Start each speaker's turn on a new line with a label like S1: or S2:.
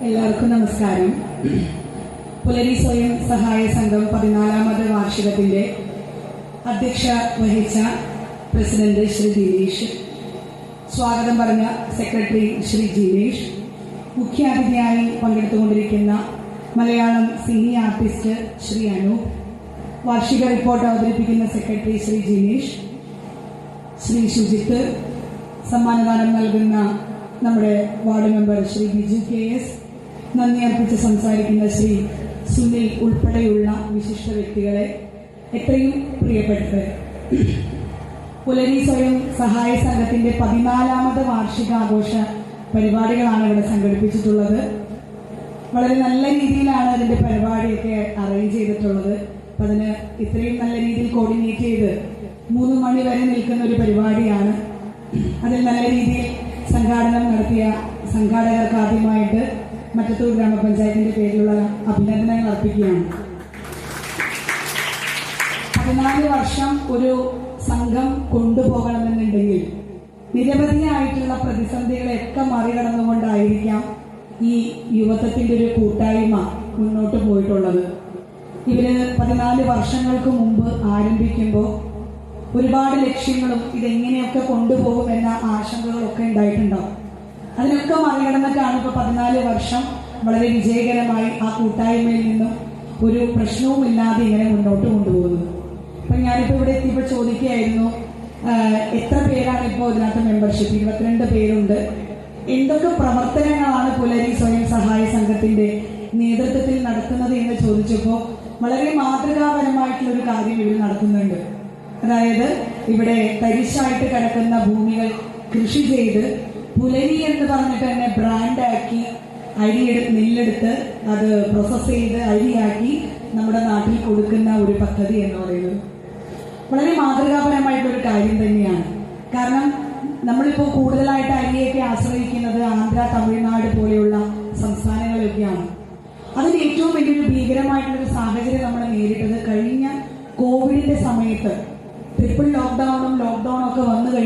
S1: എല്ലാവർക്കും നമസ്കാരം. പുലരി സ്വയം സഹായ സംഘം പതിനാലാമത് വാർഷികത്തിന്റെ അധ്യക്ഷ വഹിച്ച പ്രസിഡന്റ് ശ്രീ ദിനേഷ് സ്വാഗതം പറഞ്ഞ സെക്രട്ടറി ശ്രീ ജിനേഷ് മുഖ്യാതിഥിയായി പങ്കെടുത്തുകൊണ്ടിരിക്കുന്ന മലയാളം സിനി ആർട്ടിസ്റ്റ് ശ്രീ അനു വാർഷിക റിപ്പോർട്ട് അവതരിപ്പിക്കുന്ന സെക്രട്ടറി ശ്രീ ജിനേഷ് ശ്രീ ശുചിത്ത് സമ്മാനദാനം നൽകുന്ന നമ്മുടെ ward member Shri Biju K S നന്ദി അർപ്പിച്ച് സംസാരിക്കുന്ന ശ്രീ സുനിൽ ഉൾപ്പെടെയുള്ള വിശിഷ്ട വ്യക്തികളെ എത്രയും പ്രിയപ്പെട്ടത് പുലരി സ്വയം സഹായ സംഘത്തിന്റെ പതിനാലാമത് വാർഷികാഘോഷ പരിപാടികളാണ് ഇവിടെ സംഘടിപ്പിച്ചിട്ടുള്ളത്. വളരെ നല്ല രീതിയിലാണ് അതിന്റെ പരിപാടിയൊക്കെ അറേഞ്ച് ചെയ്തിട്ടുള്ളത്. അപ്പൊ അതിന് ഇത്രയും നല്ല രീതിയിൽ കോർഡിനേറ്റ് ചെയ്ത് മൂന്ന് മണി വരെ നിൽക്കുന്ന ഒരു പരിപാടിയാണ്. അതിൽ നല്ല രീതിയിൽ സംഘാടനം നടത്തിയ സംഘാടകർക്ക് ആദ്യമായിട്ട് മറ്റത്തൂർ ഗ്രാമപഞ്ചായത്തിന്റെ പേരിലുള്ള അഭിനന്ദനങ്ങൾ അർപ്പിക്കുകയാണ്. പതിനാല് വർഷം ഒരു സംഘം കൊണ്ടുപോകണമെന്നുണ്ടെങ്കിൽ നിരവധിയായിട്ടുള്ള പ്രതിസന്ധികളെയൊക്കെ മറികടന്നുകൊണ്ടായിരിക്കാം ഈ യുവത്വത്തിന്റെ ഒരു കൂട്ടായ്മ മുന്നോട്ട് പോയിട്ടുള്ളത്. ഇവർ പതിനാല് വർഷങ്ങൾക്ക് മുമ്പ് ആരംഭിക്കുമ്പോൾ ഒരുപാട് ലക്ഷ്യങ്ങളും ഇതെങ്ങനെയൊക്കെ കൊണ്ടുപോകും എന്ന ആശങ്കകളൊക്കെ ഉണ്ടായിട്ടുണ്ടാവും. അതിനൊക്കെ മറികടന്നിട്ടാണ് ഇപ്പൊ പതിനാല് വർഷം വളരെ വിജയകരമായി ആ കൂട്ടായ്മയിൽ നിന്നും ഒരു പ്രശ്നവുമില്ലാതെ ഇങ്ങനെ മുന്നോട്ട് കൊണ്ടുപോകുന്നത്. അപ്പൊ ഞാനിപ്പോ ഇവിടെ എത്തിയപ്പോൾ ചോദിക്കുകയായിരുന്നു എത്ര പേരാണ് ഇപ്പോൾ ഇതിനകത്ത് മെമ്പർഷിപ്പ് ഇരുപത്തിരണ്ട് പേരുണ്ട്. എന്തൊക്കെ പ്രവർത്തനങ്ങളാണ് പുലരി സ്വയം സഹായ സംഘത്തിന്റെ നേതൃത്വത്തിൽ നടത്തുന്നത് എന്ന് ചോദിച്ചപ്പോൾ വളരെ മാതൃകാപരമായിട്ടുള്ള ഒരു കാര്യം ഇവർ നടത്തുന്നുണ്ട് അതായത് ഇവിടെ തരിശായിട്ട് കിടക്കുന്ന ഭൂമികൾ കൃഷി ചെയ്ത് പുലരി എന്ന് പറഞ്ഞിട്ട് തന്നെ ബ്രാൻഡാക്കി അരിയെടുത്ത് നെല്ലെടുത്ത് അത് പ്രോസസ് ചെയ്ത് അരിയാക്കി നമ്മുടെ നാട്ടിൽ കൊടുക്കുന്ന ഒരു പദ്ധതി എന്ന് പറയുന്നത്. വളരെ മാതൃകാപരമായിട്ടുള്ള ഒരു കാര്യം തന്നെയാണ്. കാരണം നമ്മളിപ്പോൾ കൂടുതലായിട്ട് അരിയൊക്കെ ആശ്രയിക്കുന്നത് ആന്ധ്ര തമിഴ്നാട് പോലെയുള്ള സംസ്ഥാനങ്ങളൊക്കെയാണ്. അതിന് ഏറ്റവും വലിയൊരു ഭീകരമായിട്ടുള്ള ഒരു സാഹചര്യം നമ്മൾ നേരിട്ടത് കഴിഞ്ഞ കോവിഡിന്റെ സമയത്ത്. ട്രിപ്പിൾ ലോക്ക്ഡൌണും ലോക്ക്ഡൌണും ഒക്കെ വന്നു കഴിഞ്ഞു